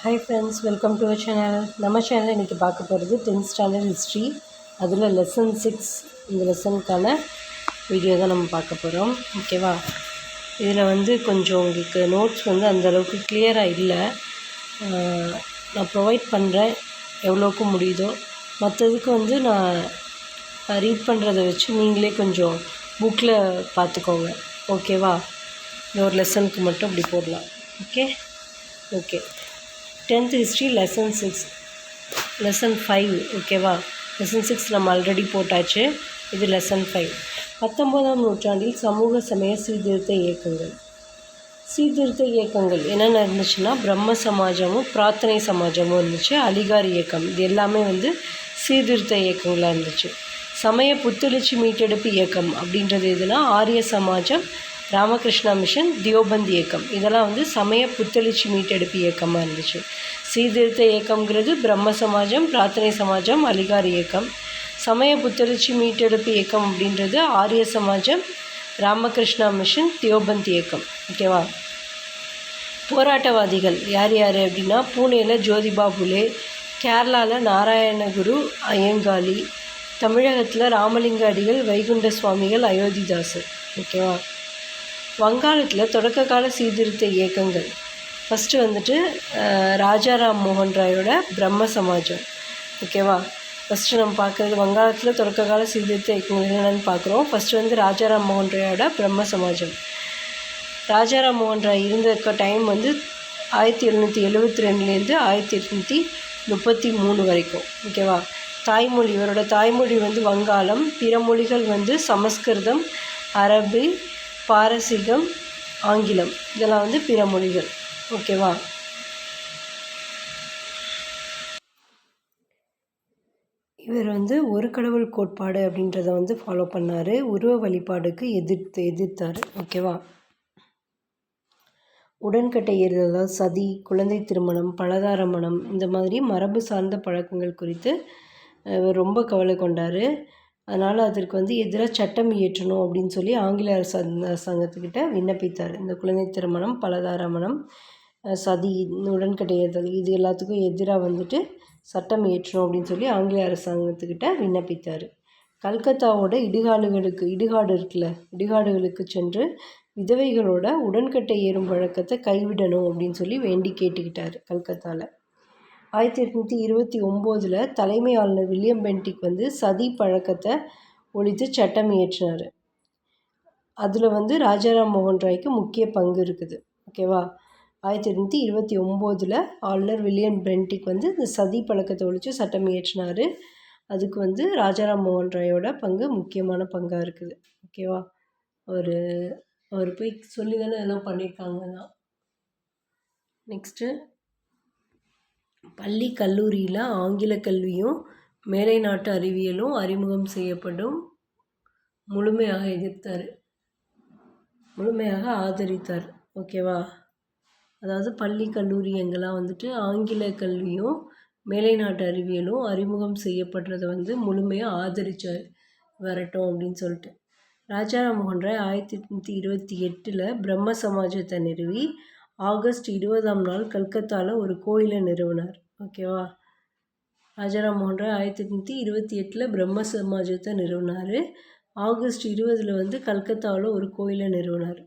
Hi friends welcome to our channel நம்ம சேனலில் இன்றைக்கி பார்க்க போகிறது டென்த் ஸ்டாண்டர்ட் ஹிஸ்ட்ரி அதில் லெசன் சிக்ஸ் இந்த லெசனுக்கான வீடியோ தான் நம்ம பார்க்க போகிறோம் ஓகேவா இதில் வந்து கொஞ்சம் உங்களுக்கு நோட்ஸ் வந்து அந்தளவுக்கு கிளியராக இல்லை. நான் ப்ரொவைட் பண்ணுறேன் எவ்வளோக்கு முடியுதோ. மற்றதுக்கு வந்து நான் ரீட் பண்ணுறத வச்சு நீங்களே கொஞ்சம் புக்கில் பார்த்துக்கோங்க. ஓகேவா இந்த ஒரு லெசனுக்கு மட்டும் அப்படி போடலாம். Okay okay tenth history lesson six lesson five ஓகேவா லெசன் சிக்ஸ் நம்ம ஆல்ரெடி போட்டாச்சு. இது லெசன் ஃபைவ் பத்தொம்போதாம் நூற்றாண்டில் சமூக சமய சீர்திருத்த இயக்கங்கள். சீர்திருத்த இயக்கங்கள் என்னென்ன இருந்துச்சுன்னா பிரம்ம சமாஜமும் பிரார்த்தனை சமாஜமும் இருந்துச்சு. அலிகார் இயக்கம் இது எல்லாமே வந்து சீர்திருத்த இயக்கங்களாக இருந்துச்சு. சமய புத்துணர்ச்சி மீட்டெடுப்பு இயக்கம் அப்படின்றது எதுனா ஆரிய சமாஜம் ராமகிருஷ்ணா மிஷன் தியோபந்த் இயக்கம். இதெல்லாம் வந்து சமய புத்தெழுச்சி மீட்டெடுப்பு இயக்கமாக இருந்துச்சு. சீர்திருத்த இயக்கம்ங்கிறது பிரம்ம சமாஜம் பிரார்த்தனை சமாஜம் அலிகார் இயக்கம். சமய புத்தெழுச்சி மீட்டெடுப்பு இயக்கம் அப்படின்றது ஆரிய சமாஜம் ராமகிருஷ்ணா மிஷன் தியோபந்த் இயக்கம். ஓகேவா போராட்டவாதிகள் யார் யார் அப்படின்னா பூனேயில் ஜோதிபா புலே கேரளாவில் நாராயணகுரு ஐயங்காளி தமிழகத்தில் ராமலிங்க அடிகள் வைகுண்ட சுவாமிகள் அயோத்திதாசர். ஓகேவா வங்காளத்தில் தொடக்க கால சீர்திருத்த இயக்கங்கள். ஃபஸ்ட்டு வந்துட்டு ராஜாராம் மோகன் ராயோட பிரம்ம சமாஜம். ஓகேவா ஃபஸ்ட்டு நம்ம பார்க்குறது வங்காளத்தில் தொடக்க கால சீர்திருத்த இயக்கங்கள் என்னென்னு பார்க்குறோம். ஃபஸ்ட்டு வந்து ராஜாராம் மோகன் ராயோட பிரம்ம சமாஜம். ராஜாராம் மோகன் ராய் இருந்த டைம் வந்து ஆயிரத்தி எழுநூற்றி எழுபத்தி ரெண்டுலேருந்து ஆயிரத்தி எட்நூற்றி முப்பத்தி மூணு வரைக்கும். ஓகேவா தாய்மொழி இவரோட தாய்மொழி வந்து வங்காளம் பிற மொழிகள் வந்து சமஸ்கிருதம் அரபி பாரசீகம் ஆங்கிலம். இதெல்லாம் வந்து பிற மொழிகள். ஓகேவா? இவர் வந்து ஒரு கடவுள் கோட்பாடு அப்படின்றத வந்து ஃபாலோ பண்ணார். உருவ வழிபாடுக்கு எதிர்த்து எதிர்த்தார். ஓகேவா? உடன்கட்டை ஏறுதல் சதி குழந்தை திருமணம் பலதார மணம் இந்த மாதிரி மரபு சார்ந்த பழக்கங்கள் குறித்து இவர் ரொம்ப கவலை கொண்டார். அதனால் அதற்கு வந்து எதிராக சட்டம் இயற்றணும் அப்படின்னு சொல்லி ஆங்கில அரசாங்க அரசாங்கத்துக்கிட்ட விண்ணப்பித்தார். இந்த குழந்தை திருமணம் பலதார மணம் சதி உடன்கட்டை இது எல்லாத்துக்கும் எதிராக வந்துட்டு சட்டம் இயற்றணும் அப்படின்னு சொல்லி ஆங்கில அரசாங்கத்துக்கிட்ட விண்ணப்பித்தார். கல்கத்தாவோட இடுகாடுகளுக்கு இடுகாடு இருக்குல்ல இடுகாடுகளுக்கு சென்று விதவைகளோட உடன்கட்டை ஏறும் வழக்கத்தை கைவிடணும் அப்படின்னு சொல்லி வேண்டி கேட்டுக்கிட்டார் கல்கத்தாவில் ஆயிரத்தி எட்நூற்றி இருபத்தி ஒம்போதில் தலைமை ஆளுநர் வில்லியம் பென்டிக் வந்து சதி பழக்கத்தை ஒழித்து சட்டம் இயற்றினார். அதில் வந்து ராஜாராம் மோகன் ராய்க்கு முக்கிய பங்கு இருக்குது. ஓகேவா? ஆயிரத்தி எட்நூற்றி இருபத்தி ஒம்போதில் ஆளுநர் வில்லியம் பென்டிக் வந்து இந்த சதி பழக்கத்தை ஒழித்து சட்டம் இயற்றினார். அதுக்கு வந்து ராஜாராம் மோகன் ராயோட பங்கு முக்கியமான பங்காக இருக்குது. ஓகேவா? ஒரு அவர் போய் சொல்லி தானே இதெல்லாம் பண்ணியிருக்காங்க தான் நெக்ஸ்ட்டு. பள்ளி கல்லூரியில் ஆங்கில கல்வியும் மேலை நாட்டு அறிவியலும் அறிமுகம் செய்யப்படும். முழுமையாக எதிர்த்தார். முழுமையாக ஆதரித்தார். ஓகேவா அதாவது பள்ளி கல்லூரி எங்கெல்லாம் வந்துட்டு ஆங்கில கல்வியும் மேலை நாட்டு அறிவியலும் அறிமுகம் செய்யப்படுறதை வந்து முழுமையாக ஆதரித்தார் வரட்டும் அப்படின்னு சொல்லிட்டு. ராஜாராம் மோகன் ராய் ஆயிரத்தி எட்நூற்றி இருபத்தி எட்டில் பிரம்ம சமாஜத்தை நிறுவி ஆகஸ்ட் இருபதாம் நாள் கல்கத்தாவில் ஒரு கோயிலை நிறுவினார். ஓகேவா? ராஜாராம் மோகன் ராய் ஆயிரத்தி எட்நூற்றி இருபத்தி எட்டில் பிரம்ம சமாஜத்தை நிறுவினார். ஆகஸ்ட் இருபதில் வந்து கல்கத்தாவில் ஒரு கோயிலை நிறுவினார்.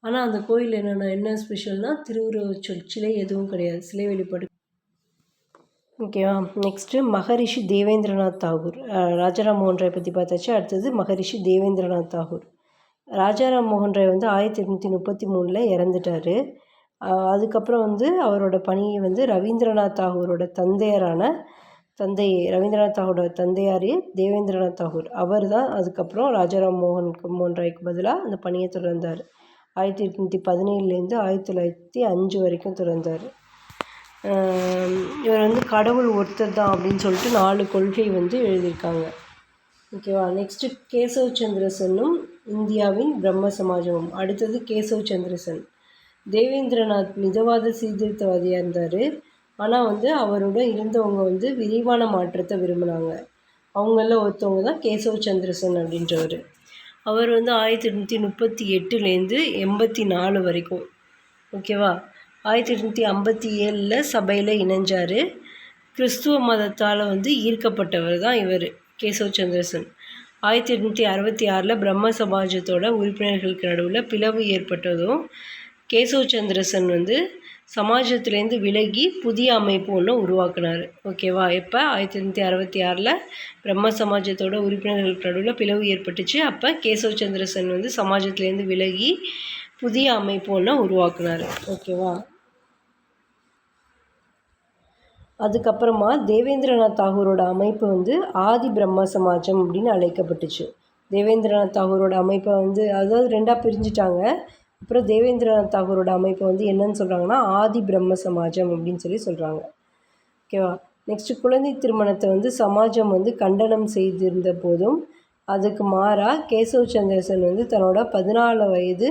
ஆனால் அந்த கோயில் என்னென்னா என்ன ஸ்பெஷல்னால் திருவுருவச் சொல் சிலை எதுவும் கிடையாது. சிலை வெளிப்பாடு. ஓகேவா? நெக்ஸ்ட்டு மகரிஷி தேவேந்திரநாத் தாகூர். ராஜாராம் மோகன் ராய் பற்றி பார்த்தாச்சு. அடுத்தது மகரிஷி தேவேந்திரநாத் தாகூர். ராஜாராம் மோகன் ராய் வந்து ஆயிரத்தி எட்நூற்றி முப்பத்தி மூணில் இறந்துட்டார். அதுக்கப்புறம் வந்து அவரோட பணியை வந்து ரவீந்திரநாத் தாகூரோட தந்தையரான தந்தை ரவீந்திரநாத் தாகூரோட தந்தையார் தேவேந்திரநாத் தாகூர். அவர் தான் அதுக்கப்புறம் ராஜாராம் மோகன் மோகன் ராய்க்கு பதிலாக அந்த பணியை தொடர்ந்தார். ஆயிரத்தி எட்நூற்றி பதினேழுலேருந்து ஆயிரத்தி தொள்ளாயிரத்தி அஞ்சு வரைக்கும் தொடர்ந்தார். இவர் வந்து கடவுள் ஒருத்தர் தான் அப்படின்னு சொல்லிட்டு நாலு கொள்கை வந்து எழுதியிருக்காங்க. ஓகேவா? நெக்ஸ்ட்டு கேசவ் சந்திரசனும் இந்தியாவின் பிரம்ம சமாஜமும். அடுத்தது கேசவ் சந்திரசன். தேவேந்திரநாத் மிதவாத சீர்திருத்தவாதியாக இருந்தார். ஆனால் வந்து அவரோட இருந்தவங்க வந்து விரிவான மாற்றத்தை விரும்பினாங்க. அவங்கள ஒருத்தவங்க தான் கேசவ் சந்திரசன் அப்படின்றவர். அவர் வந்து ஆயிரத்தி எட்நூற்றி முப்பத்தி எட்டுலேருந்து எண்பத்தி நாலு வரைக்கும். ஓகேவா ஆயிரத்தி எட்நூற்றி ஐம்பத்தி ஏழில் சபையில் இணைஞ்சார். கிறிஸ்துவ மதத்தால் வந்து ஈர்க்கப்பட்டவர் தான் இவர் கேசவ் சந்திரசன். ஆயிரத்தி எட்நூற்றி அறுபத்தி ஆறில் பிரம்ம சமாஜத்தோட உறுப்பினர்களுக்கு நடுவில் பிளவு ஏற்பட்டதும் கேசவ சந்திரசன் வந்து சமாஜத்துலேருந்து விலகி புதிய அமைப்பு ஒன்று உருவாக்குனார். ஓகேவா எப்போ? ஆயிரத்தி தொள்ளாயிரத்தி அறுபத்தி ஆறில் பிரம்ம சமாஜத்தோட உறுப்பினர்களுக்கு நடுவில் பிளவு ஏற்பட்டுச்சு. அப்போ கேசவ் சந்திரசன் வந்து சமாஜத்துலேருந்து விலகி புதிய அமைப்பு ஒன்று உருவாக்குனார். ஓகேவா அதுக்கப்புறமா தேவேந்திரநாத் தாகூரோட அமைப்பு வந்து ஆதி பிரம்ம சமாஜம் அப்படின்னு அழைக்கப்பட்டுச்சு. தேவேந்திரநாத் தாகூரோட அமைப்பை வந்து அதாவது ரெண்டாக பிரிஞ்சுட்டாங்க. அப்புறம் தேவேந்திரநாத் தாகூரோட அமைப்பு வந்து என்னன்னு சொல்கிறாங்கன்னா ஆதி பிரம்ம சமாஜம் அப்படின்னு சொல்லி சொல்கிறாங்க ஓகேவா நெக்ஸ்ட்டு குழந்தை திருமணத்தை வந்து சமாஜம் வந்து கண்டனம் செய்திருந்த போதும் அதுக்கு மாறாக கேசவ் சந்திரசன் வந்து தன்னோட பதினாலு வயது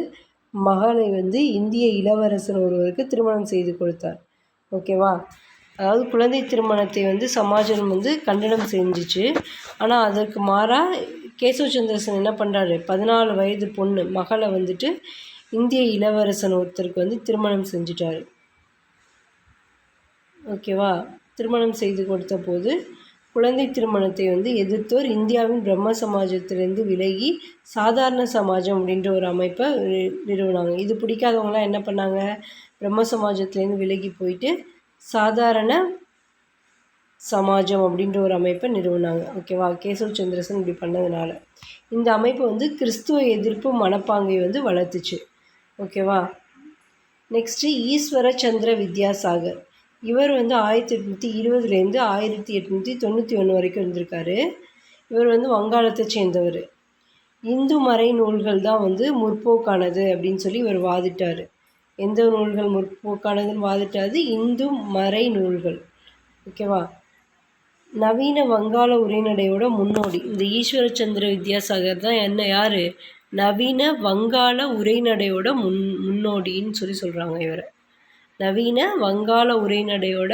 மகளை வந்து இந்திய இளவரசர் ஒருவருக்கு திருமணம் செய்து கொடுத்தார். ஓகேவா அதாவது குழந்தை திருமணத்தை வந்து சமாஜம் வந்து கண்டனம் செஞ்சிச்சு. ஆனால் அதற்கு மாறாக கேசவ சந்திரசன் என்ன பண்ணுறாரு பதினாலு வயது பொண்ணு மகளை வந்துட்டு இந்திய இளவரசன் ஒருத்தருக்கு வந்து திருமணம் செஞ்சிட்டார். ஓகேவா திருமணம் செய்து கொடுத்த போது குழந்தை திருமணத்தை வந்து எதிர்த்தோர் இந்தியாவின் பிரம்ம சமாஜத்திலேருந்து விலகி சாதாரண சமாஜம் அப்படின்ற ஒரு அமைப்பை நிறுவனாங்க. இது பிடிக்காதவங்களாம் என்ன பண்ணாங்க? பிரம்ம சமாஜத்துலேருந்து விலகி போயிட்டு சாதாரண சமாஜம் அப்படின்ற ஒரு அமைப்பை நிறுவனாங்க. ஓகேவா கேசவ் சந்திரசன் இப்படி பண்ணதுனால. இந்த அமைப்பு வந்து கிறிஸ்துவ எதிர்ப்பு மனப்பாங்கை வந்து வளர்த்துச்சு. ஓகேவா? நெக்ஸ்ட்டு ஈஸ்வர சந்திர வித்யாசாகர். இவர் வந்து ஆயிரத்தி எட்நூற்றி இருபதுலேருந்து ஆயிரத்தி எட்நூற்றி தொண்ணூற்றி ஒன்று வரைக்கும் இருந்திருக்காரு. இவர் வந்து வங்காளத்தை சேர்ந்தவர். இந்து மறை நூல்கள் தான் வந்து முற்போக்கானது அப்படின்னு சொல்லி இவர் வாதிட்டார். எந்த நூல்கள் முற்போக்கானதுன்னு வாதிட்டாது இந்து மறை நூல்கள். ஓகேவா? நவீன வங்காள உரைநடையோட முன்னோடி இந்த ஈஸ்வரச்சந்திர வித்யாசாகர் தான் என்ன யார்? நவீன வங்காள உரைநடையோட முன் முன்னோடின்னு சொல்லி சொல்கிறாங்க இவரை. நவீன வங்காள உரைநடையோட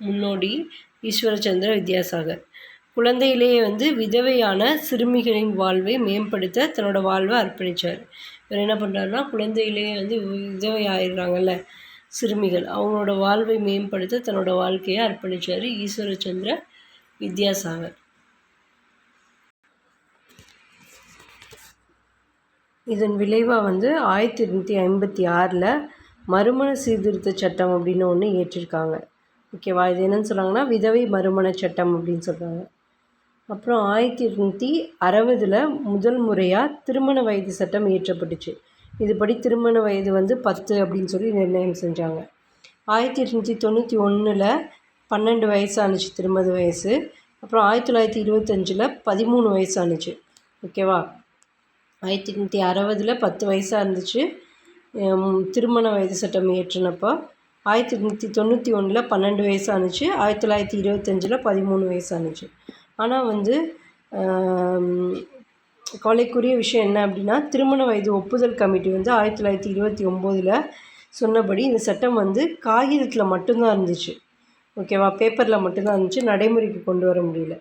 முன்னோடி ஈஸ்வரச்சந்திர வித்யாசாகர். குழந்தையிலேயே வந்து விதவையான சிறுமிகளின் வாழ்வை மேம்படுத்த தன்னோட வாழ்வை அர்ப்பணித்தார் இவர் என்ன பண்ணுறாருன்னா குழந்தையிலேயே வந்து விதவை ஆயிடுறாங்கல்ல சிறுமிகள் அவங்களோட வாழ்வை மேம்படுத்த தன்னோட வாழ்க்கையை அர்ப்பணித்தார் ஈஸ்வரச்சந்திர வித்யாசாகர். இதன் விளைவாக வந்து ஆயிரத்தி எட்நூற்றி ஐம்பத்தி ஆறில் மறுமண சீர்திருத்த சட்டம் அப்படின்னு ஒன்று ஏற்றிருக்காங்க. ஓகேவா? இது என்னென்னு சொல்கிறாங்கன்னா விதவை மறுமண சட்டம் அப்படின்னு சொல்கிறாங்க அப்புறம் ஆயிரத்தி எட்நூற்றி அறுபதில் முதல் முறையாக திருமண வயது சட்டம் இயற்றப்பட்டுச்சு. இதுபடி திருமண வயது வந்து பத்து அப்படின்னு சொல்லி நிர்ணயம் செஞ்சாங்க. ஆயிரத்தி எட்நூற்றி தொண்ணூற்றி ஒன்றில் பன்னெண்டு வயசு ஆணுச்சு திருமண வயசு. அப்புறம் ஆயிரத்தி தொள்ளாயிரத்தி இருபத்தஞ்சில் பதிமூணு வயசு ஆணுச்சு ஓகேவா? ஆயிரத்தி எட்நூற்றி அறுபதில் பத்து வயசாக இருந்துச்சு. திருமண வயது சட்டம் இயற்றினப்போ ஆயிரத்தி எட்நூற்றி தொண்ணூற்றி ஒன்றில் பன்னெண்டு வயசு ஆயிரத்தி தொள்ளாயிரத்தி இருபத்தஞ்சில் பதிமூணு வயசானுச்சு ஆனால் வந்து கொலைக்குரிய விஷயம் என்ன அப்படின்னா திருமண வயது ஒப்புதல் கமிட்டி வந்து ஆயிரத்தி தொள்ளாயிரத்தி இருபத்தி ஒம்போதில் சொன்னபடி இந்த சட்டம் வந்து காகிதத்தில் மட்டும்தான் இருந்துச்சு. ஓகேவா? பேப்பரில் மட்டும்தான் இருந்துச்சு. நடைமுறைக்கு கொண்டு வர முடியல.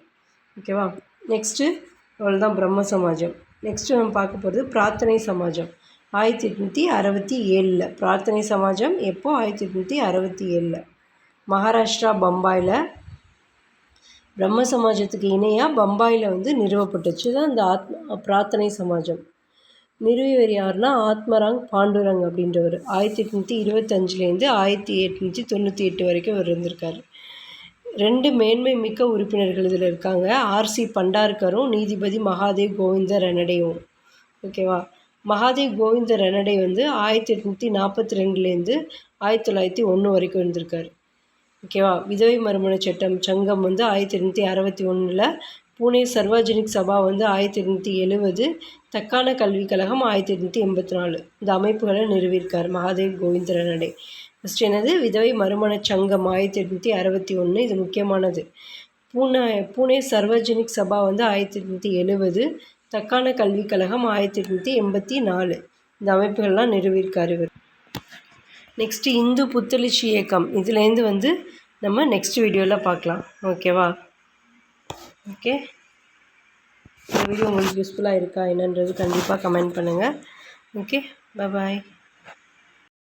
ஓகேவா? நெக்ஸ்ட்டு அவ்வளோதான் பிரம்ம சமாஜம். நெக்ஸ்ட்டு நம்ம பார்க்க போகிறது பிரார்த்தனை சமாஜம். ஆயிரத்தி எட்நூற்றி அறுபத்தி ஏழில். பிரார்த்தனை சமாஜம் எப்போது ஆயிரத்தி எட்நூற்றி அறுபத்தி ஏழில். மகாராஷ்டிரா பம்பாயில். பிரம்ம சமாஜத்துக்கு இணையாக பம்பாயில் வந்து நிறுவப்பட்டுச்சு. தான் இந்த ஆத்ம பிரார்த்தனை சமாஜம். நிறுவியவர் யாருன்னா? ஆத்மராங் பாண்டுரங் அப்படின்றவர். ஆயிரத்தி எட்நூற்றி இருபத்தஞ்சிலேருந்து ஆயிரத்தி எட்நூற்றி தொண்ணூற்றி எட்டு வரைக்கும் அவர் இருந்திருக்கார். ரெண்டு மேன்மை மிக்க உறுப்பினர்கள் இதில் இருக்காங்க. ஆர்சி பண்டார்கரும் நீதிபதி மகாதேவ் கோவிந்த ரெனடேவும் ஓகேவா? மகாதேவ் கோவிந்த ரெனடே வந்து ஆயிரத்தி எட்நூற்றி நாற்பத்தி ரெண்டுலேருந்து ஆயிரத்தி தொள்ளாயிரத்தி ஒன்று வரைக்கும் இருந்திருக்காரு. ஓகேவா? விதவை மறுமண சட்டம் சங்கம் வந்து ஆயிரத்தி எட்நூற்றி அறுபத்தி ஒன்றில் பூனே சர்வாஜனிக் சபா வந்து ஆயிரத்தி எட்நூற்றி எழுபது தக்கான கல்விக் கழகம் ஆயிரத்தி எட்நூற்றி எண்பத்தி நாலு. இந்த அமைப்புகளை நிறுவியிருக்கார் மகாதேவ் கோவிந்தரனடே ஃபஸ்ட் என்னது? விதவை மறுமண சங்கம் ஆயிரத்தி எட்நூற்றி அறுபத்தி ஒன்று இது முக்கியமானது. பூனே பூனே சர்வஜனிக் சபா வந்து ஆயிரத்தி எட்நூற்றி எழுபது. தக்கான கல்விக் கழகம் ஆயிரத்தி எட்நூற்றி எண்பத்தி நாலு. இந்த அமைப்புகள்லாம் நிறுவியிருக்கார் இவர். நெக்ஸ்ட்டு இந்து புத்தளிச்சி இயக்கம். இதுலேருந்து வந்து நம்ம நெக்ஸ்ட் வீடியோவில் பார்க்கலாம். ஓகேவா ஓகே இந்த வீடியோ உங்களுக்கு யூஸ்ஃபுல்லாக இருக்கா என்னன்றது கண்டிப்பாக கமெண்ட் பண்ணுங்கள் ஓகே பாய்